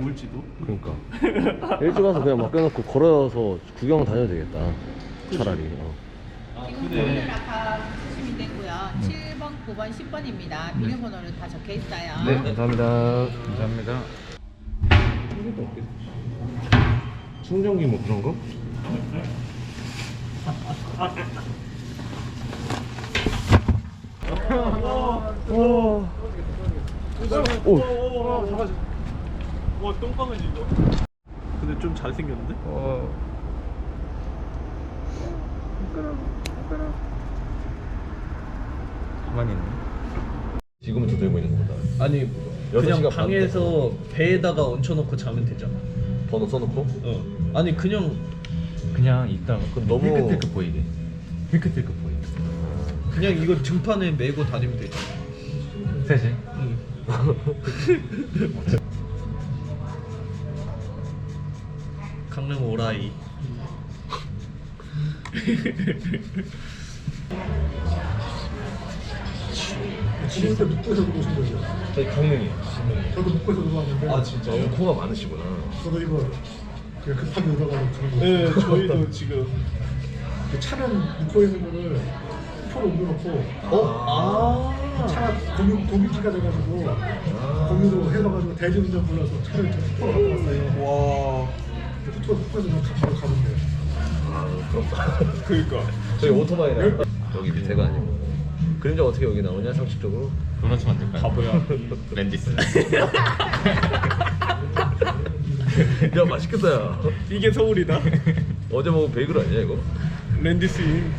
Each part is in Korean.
좋을지도. 그러니까 일찍 와서 그냥 맡겨놓고 걸어서 구경 다녀도 되겠다 차라리 어. 아 지금 그래. 번호를 아까 주시면 되고요. 7번, 9번, 10번입니다. 비밀번호를 다 적혀 있어요. 네 감사합니다 감사합니다. 충전기 뭐 그런 거? 오. 오. 와 똥강아지 이거. 근데 좀 잘생겼는데? 어. 가만히 있네. 지금부터 들고 있는 거다. 아니 그냥 방에서 배에다가 얹혀놓고 자면 되잖아. 번호 써놓고? 어. 아니 그냥 그냥 이따 그건 너무- 힐끗힐끗 보이게. 힐끗힐끗 보이게. 그냥 이거 등판에 메고 다니면 되잖아. 셋이? 응. 강릉 오라이. 진짜 북구에서 오신 거죠? 저희 강릉이요. 저도 북구에서 들어왔는데 아 진짜 요? 코가 많으시구나. 저도 이거 그냥 급하게 얻어가지고 주는 거 네, 저희도 지금. 그 차는 북구에 있는 거를 표로 옮겨놓고 어? 아. 차가 공유, 공유기가 돼가지고 공유로 해봐가지고 대리운전 불러서 차를 저 투표로 갖고 왔어요 와. 투표 북구에서 그냥 가- 바로 가면 돼요 아. 그니까. 저희 오토바이라 여기 밑에가 아니고. 그림자 어떻게 여기 나오냐 상식적으로? 도넛 만들까요? 바보야. 랜디스. 야 맛있겠다 야. 이게 서울이다. 어제 먹은 베이글 아니야 이거? 랜디스인.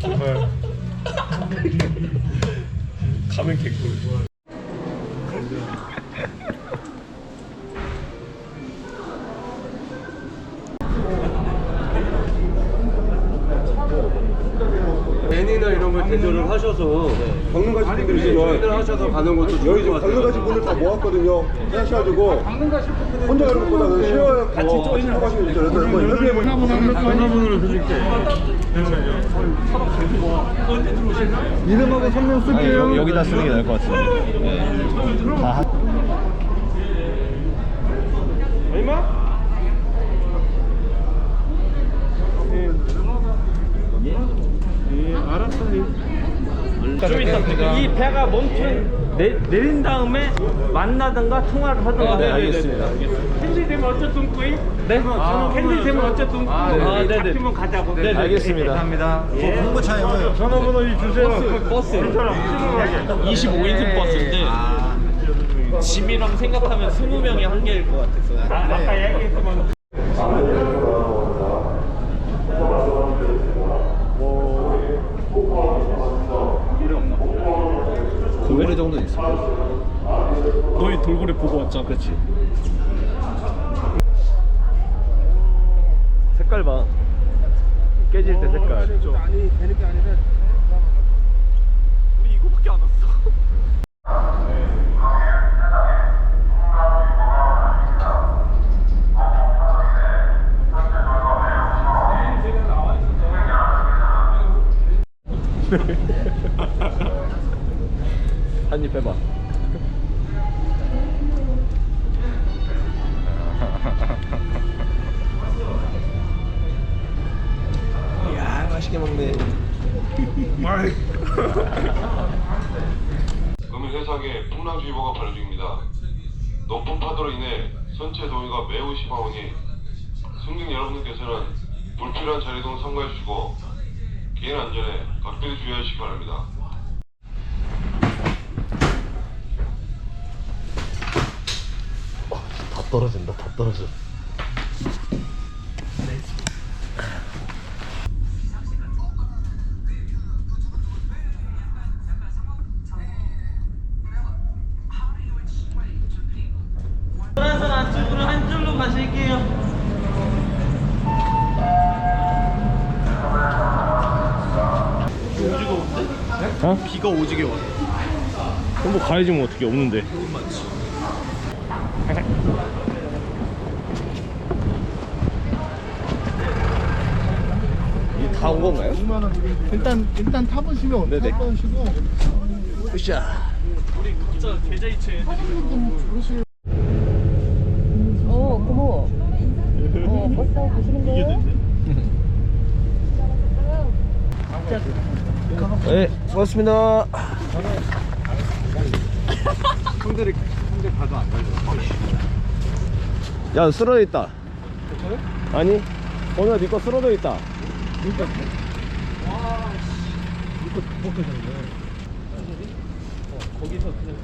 정말. 가면 개꿀. 대조를 하셔서 방문 가신 분들이 있으면 하셔서 가는 것도 여기 지금 것 방문 가신. 분들 다 모았거든요. 하셔가지고 혼자 가는 것보다는 쉐어해서 같이 쪼이는 하시는 분 있잖아요. 그래서 한번 협의해 보시죠. 이름하고 성명 쓸게요. 여기다 쓰는 게 나을 것 같은데. 네. 다 하- 좀 이따 이 배가 멈춘 내, 내린 다음에 만나든가 통화를 하든가. 네, 알겠습니다. 캔디 되면 어쨌든 꾸이? 네? 캔디 되면 어쨌든 꾸이? 아, 네 네 잡히면 가자고. 네, 알겠습니다. 감사합니다. 예. 전화번호 이 주세요. 버스 25인승 버스인데 짐이랑 생각하면 20명이 한 개일 것 같아서. 아, 아까 얘기했지만 정도 있어. 너희 돌고래 보고 왔잖아. 그렇지. 색깔 봐. 깨질 때 색깔. 우리 이거밖에 안 왔어. 한 입 빼봐. 이야 맛있게 먹네. 금일 해상에 풍랑주의보가 발효 중입니다. 높은 파도로 인해 선체 동해가 매우 심하오니 승객 여러분들께서는 불필요한 자리동 삼가해 주시고 개인 안전에 각별히 주의하시기 바랍니다. 떨어진다. 다 떨어져. 노란선 안쪽으로 한 줄로 가실게요 오지게 온대? 어? 비가 오지게 와. 그럼 뭐 가야지 뭐 어떻게 없는데. 다 온 건가요? 2만 원 일단 일단 타보시면 네네. 타보시고 으쌰. 우리 각자 개 계좌이체 해드리면 오 고마워. 어 버스 타고 가시는 이게 거예요? 됐네 네, 수고하셨습니다. 형들이 형들 봐도 안 가죠. 야, 쓰러져 있다. 아니, 오늘 니거 쓰러져 있다. 거기서 그냥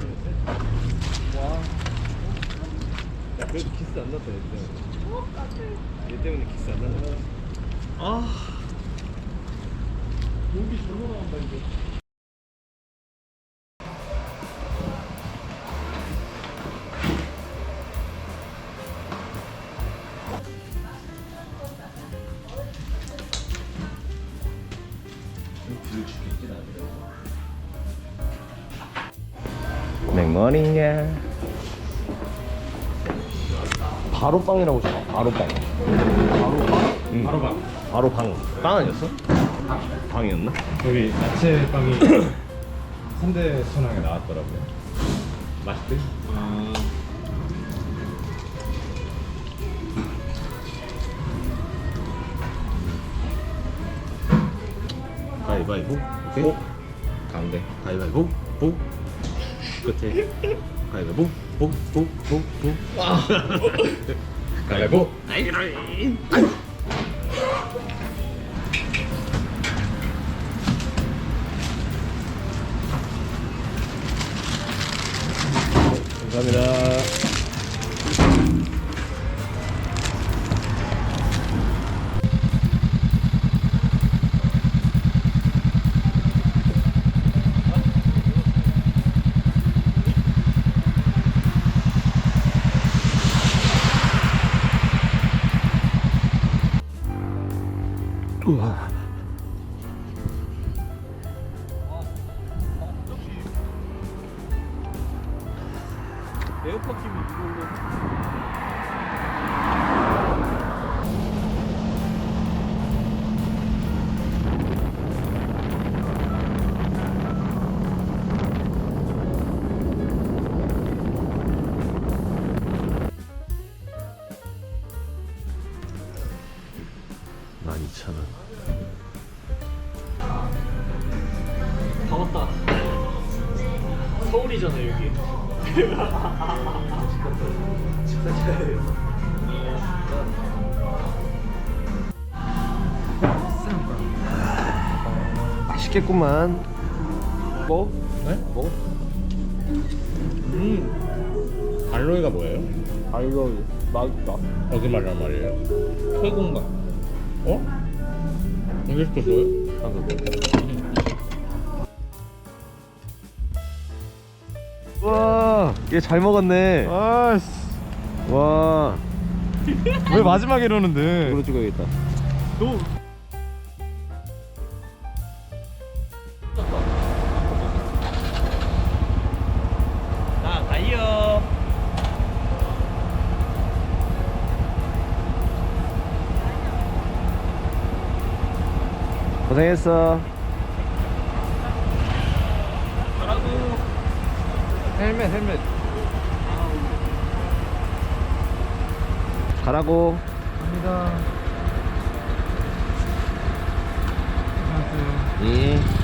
그야 그래도 키스 안 났다 얘 때문에. 얘 때문에 키스 안 났다. 아 목이 절로 나온다 이제 머리냐. 바로 빵이라고 써. 바로 빵. 바로 빵? 응. 바로 빵. 바로 방. 빵 아니었어? 방이었나? 여기 야채 빵이 3대 순항에 나왔더라고요. 맛있대? 가위바위보. 오케이. 가운데. 가위바위보. 보. 끝에. 가위바위보. 보. 보. 보. 보. 가위바위보. 감사합 에어팟 TV 이걸로. 만 이천 원. 다 왔다. 서울이잖아 여기 맛있겠구만. 뭐? 네? 먹어? 음. 알로에가 뭐예요? 알로이 맛있다 거짓말이란 말이에요. 최고인가? 어? 언제 시켰어요? 와, 얘 잘 먹었네. 아씨 와, 왜 마지막에 이러는데? 이걸로 찍어야겠다. 너 나 가요. 고생했어. 헬멧 헬멧. 가라고. 갑니다. 안녕하세요 예.